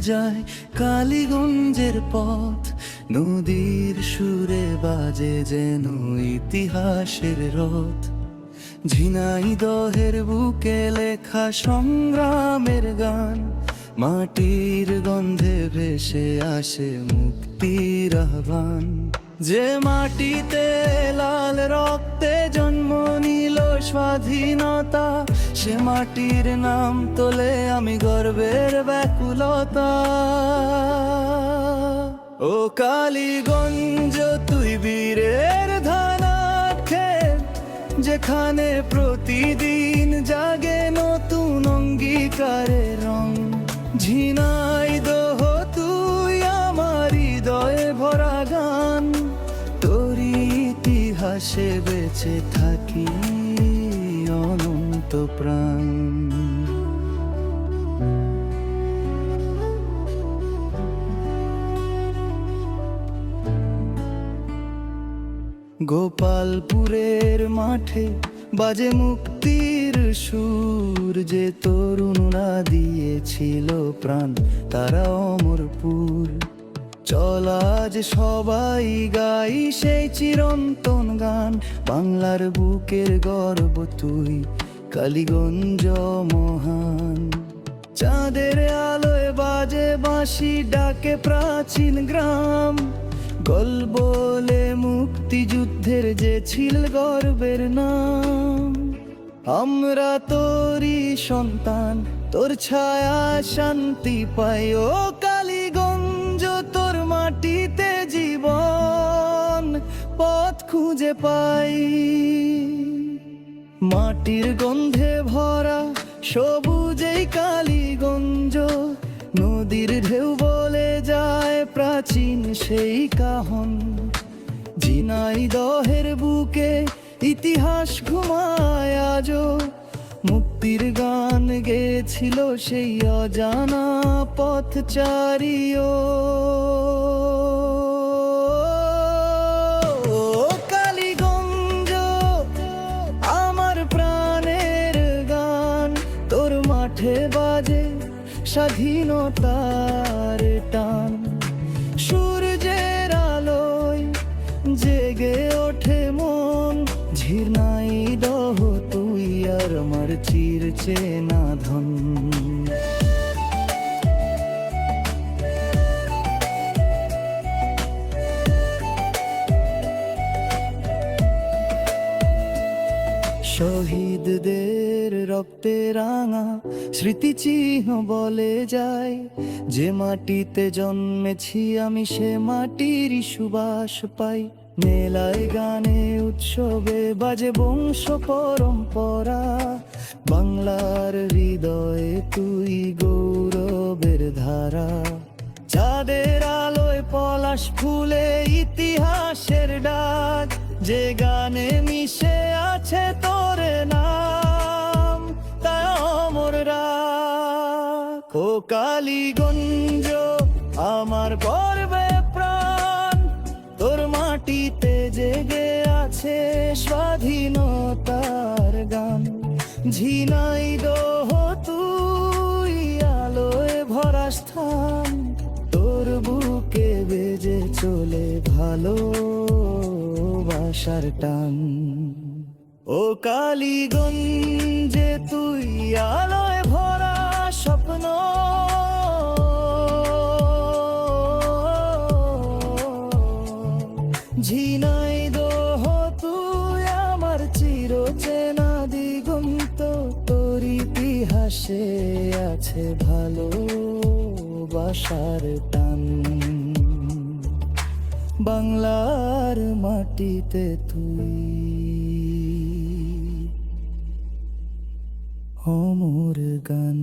যায় কালীগঞ্জের পথ। নদীর সুরে বাজে যেন ইতিহাসের রথ। ঝিনাইদহের বুকে লেখা সংগ্রামের গান। মাটির গন্ধে ভেসে আসে মুক্তির আহ্বান। যে মাটিতে লাল রক্তে স্বাধীনতা, সে মাটির নাম তোলে আমি গর্বের ব্যাকুলতা। ও কালীগঞ্জ, তুই বীরের ধানা ক্ষেত যেখানে প্রতিদিন জাগে নতুন অঙ্গীকারের রং। ঝিনাই দোহ, তুই আমার হৃদয়ে ভরা গান, তোরই ইতিহাসে বেঁচে থাকি। অনন্ত প্রাণ। গোপালপুরের মাঠে বাজে মুক্তির সুর, যে তরুণরা দিয়েছিল প্রাণ, তারা অমরপুর। চল আজ সবাই গাই সেই চিরন্তন গান, বাংলার বুকের গর্ব তুই। কালীগঞ্জ মহান। চাঁদের আলোয় বাজে বাঁশি, ডাকে প্রাচীন গ্রাম। গল বলে মুক্তিযুদ্ধের যে ছিল গর্বের নাম। আমরা তোরই সন্তান, তোর ছায়া শান্তি পাই। ও কালীগঞ্জ, তোর মাটিতে জীবন, পথ খুঁজে পাই। মাটির গন্ধে ভরা সবুজেই কালীগঞ্জ। নদীর ঢেউ বলে যায় প্রাচীন সেই কাহন। জিনাই দহের বুকে ইতিহাস ঘুমায় আজও। মুক্তির গান গেছিল সেই অজানা পথচারীও। স্বাধীনতার টান। সূর্যের আলোয় জেগে ওঠে মন। ঝিরনাই দহ তুই আর আমার চির চেনা ধন। শহীদদের রক্তে রাঙা স্মৃতিচিহ্ন বলে যায়। যে মাটিতে জন্মেছি আমি সে মাটির সুবাস পাই। মেলায় গানে উৎসবে বাজে বংশ পরম্পরা। বাংলার হৃদয়ে তুই গৌরবের ধারা। চাঁদের আলোয় পলাশ ফুলে ইতিহাসের ডাক। যে গানে মিশে আছে তোর অমর রাখ। ও কালীগঞ্জ, আমার গর্বে প্রাণ। তোর মাটিতে জেগে আছে স্বাধীনতার গান। ঝিনাই দোহ, তুই আলোয় ভরা স্থান। তোর বুকে বেজে চলে ভালো বাসার টান। ও কালীগঞ্জে তুই আলোয় ভরা স্বপ্ন। ঝিনাই দোহ, তুই আমার চির চেনা দিগন্ত। তোর ইতিহাসে আছে ভালো বাসার টান। বাংলার মাটিতে তুই অমর গান